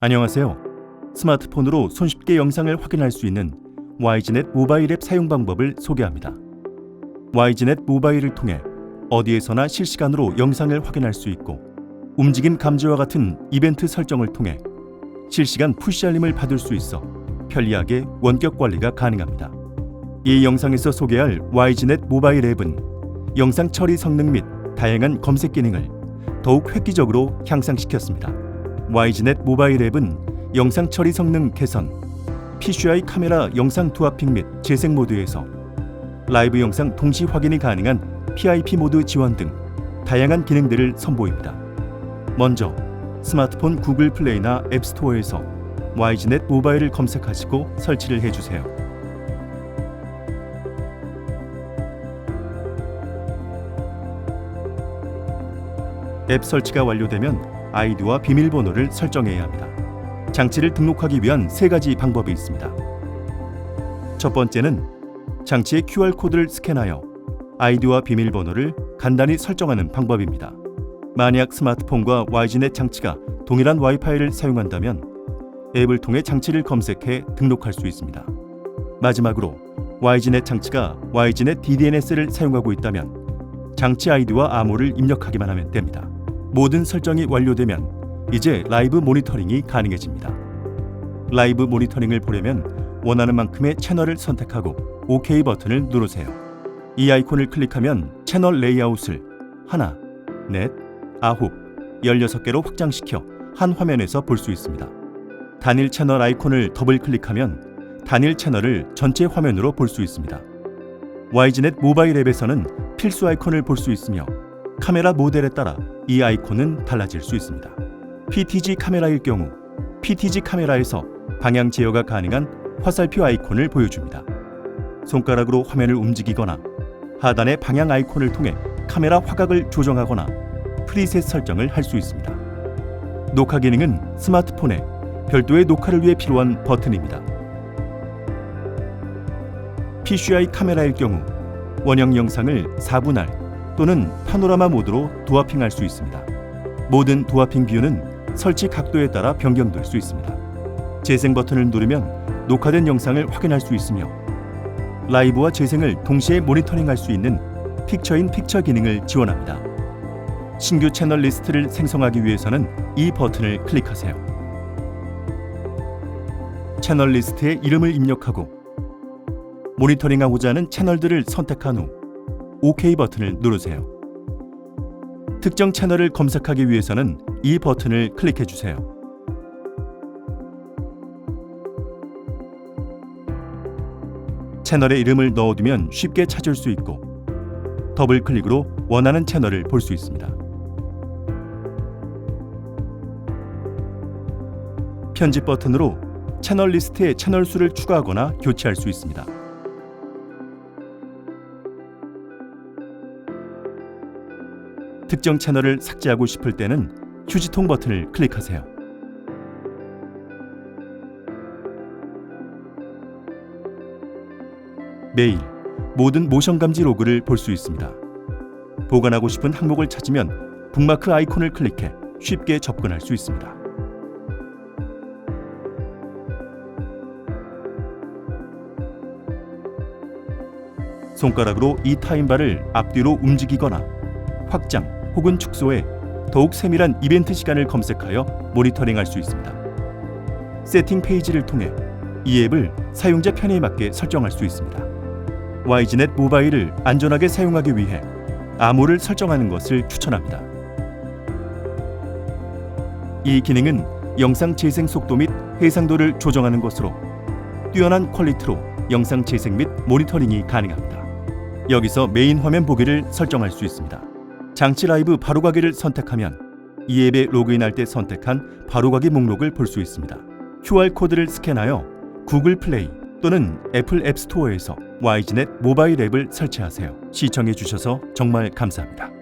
안녕하세요. 스마트폰으로 손쉽게 영상을 확인할 수 있는 YGNet 모바일 앱 사용 방법을 소개합니다. YGNet 모바일을 통해 어디에서나 실시간으로 영상을 확인할 수 있고 움직임 감지와 같은 이벤트 설정을 통해 실시간 푸시 알림을 받을 수 있어 편리하게 원격 관리가 가능합니다. 이 영상에서 소개할 YGNet 모바일 앱은 영상 처리 성능 및 다양한 검색 기능을 더욱 획기적으로 향상시켰습니다. YGNet 모바일 앱은 영상 처리 성능 개선, PCI 카메라 영상 두합핑 및 재생 모드에서 라이브 영상 동시 확인이 가능한 PIP 모드 지원 등 다양한 기능들을 선보입니다. 먼저 스마트폰 구글 플레이나 앱스토어에서 YGNet 모바일을 검색하시고 설치를 해주세요. 앱 설치가 완료되면 아이디와 비밀번호를 설정해야 합니다. 장치를 등록하기 위한 세 가지 방법이 있습니다. 첫 번째는 장치의 QR코드를 스캔하여 아이디와 비밀번호를 간단히 설정하는 방법입니다. 만약 스마트폰과 YGNet 장치가 동일한 와이파이를 사용한다면 앱을 통해 장치를 검색해 등록할 수 있습니다. 마지막으로 YGNet 장치가 YGNet DDNS를 사용하고 있다면 장치 아이디와 암호를 입력하기만 하면 됩니다. 모든 설정이 완료되면 이제 라이브 모니터링이 가능해집니다. 라이브 모니터링을 보려면 원하는 만큼의 채널을 선택하고 OK 버튼을 누르세요. 이 아이콘을 클릭하면 채널 레이아웃을 하나, 넷, 아홉, 16개로 확장시켜 한 화면에서 볼 수 있습니다. 단일 채널 아이콘을 더블 클릭하면 단일 채널을 전체 화면으로 볼 수 있습니다. YGNet 모바일 앱에서는 필수 아이콘을 볼 수 있으며 카메라 모델에 따라 이 아이콘은 달라질 수 있습니다. PTG 카메라일 경우 PTG 카메라에서 방향 제어가 가능한 화살표 아이콘을 보여줍니다. 손가락으로 화면을 움직이거나 하단의 방향 아이콘을 통해 카메라 화각을 조정하거나 프리셋 설정을 할 수 있습니다. 녹화 기능은 스마트폰에 별도의 녹화를 위해 필요한 버튼입니다. PCI 카메라일 경우 원형 영상을 4분할 또는 파노라마 모드로 도어핑할 수 있습니다. 모든 도어핑 뷰는 설치 각도에 따라 변경될 수 있습니다. 재생 버튼을 누르면 녹화된 영상을 확인할 수 있으며 라이브와 재생을 동시에 모니터링할 수 있는 픽처인 픽처 기능을 지원합니다. 신규 채널 리스트를 생성하기 위해서는 이 버튼을 클릭하세요. 채널 리스트에 이름을 입력하고 모니터링하고자 하는 채널들을 선택한 후 OK 버튼을 누르세요. 특정 채널을 검색하기 위해서는 이 버튼을 클릭해 주세요. 채널의 이름을 넣어두면 쉽게 찾을 수 있고 더블 클릭으로 원하는 채널을 볼 수 있습니다. 편집 버튼으로 채널 리스트에 채널 수를 추가하거나 교체할 수 있습니다. 특정 채널을 삭제하고 싶을 때는 휴지통 버튼을 클릭하세요. 매일 모든 모션 감지 로그를 볼 수 있습니다. 보관하고 싶은 항목을 찾으면 북마크 아이콘을 클릭해 쉽게 접근할 수 있습니다. 손가락으로 이 타임바를 앞뒤로 움직이거나 확장 혹은 축소해 더욱 세밀한 이벤트 시간을 검색하여 모니터링할 수 있습니다. 세팅 페이지를 통해 이 앱을 사용자 편의에 맞게 설정할 수 있습니다. YGNet 모바일을 안전하게 사용하기 위해 암호를 설정하는 것을 추천합니다. 이 기능은 영상 재생 속도 및 해상도를 조정하는 것으로 뛰어난 퀄리티로 영상 재생 및 모니터링이 가능합니다. 여기서 메인 화면 보기를 설정할 수 있습니다. 장치 라이브 바로가기를 선택하면 이 앱에 로그인할 때 선택한 바로가기 목록을 볼 수 있습니다. QR코드를 스캔하여 구글 플레이 또는 애플 앱스토어에서 YGNet 모바일 앱을 설치하세요. 시청해 주셔서 정말 감사합니다.